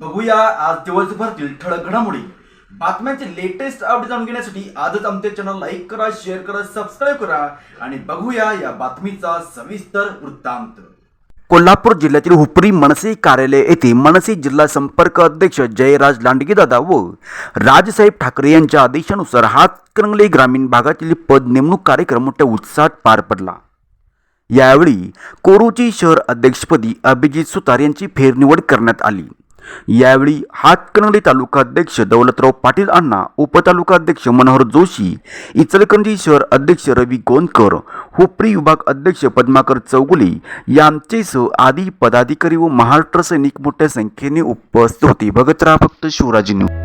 बघूया आज दिवसभरातील ठळक घडामोडी. बातम्यांचे लेटेस्ट अपडेट जाणून घेण्यासाठी आजच आमच्या चॅनल लाईक करा शेअर करा सबस्क्राईब करा आणि बघूया या बातमीचा सविस्तर वृत्तांत. कोल्हापूर जिल्ह्यातील हुपरी मनसे कार्यालय येथे मनसे जिल्हा संपर्क अध्यक्ष जयराज लांडगेदादा व राजसाहेब ठाकरे यांच्या आदेशानुसार हातकणंगले ग्रामीण भागातील पद नेमणूक कार्यक्रम मोठ्या उत्साहात पार पडला. यावेळी कोरोची शहर अध्यक्षपदी अभिजित सुतार यांची फेरनिवड करण्यात आली. यावेळी हातकणंगले तालुका अध्यक्ष दौलतराव पाटील अण्णा उपतालुका अध्यक्ष मनोहर जोशी इचलकरंजी शहर अध्यक्ष रवी गोंदकर हुपरी विभाग अध्यक्ष पद्माकर चौगुले यांचेसह आदी पदाधिकारी व महाराष्ट्र सैनिक मोठ्या संख्येने उपस्थित होते. भगतराव फक्त शिवराजी न्यूज.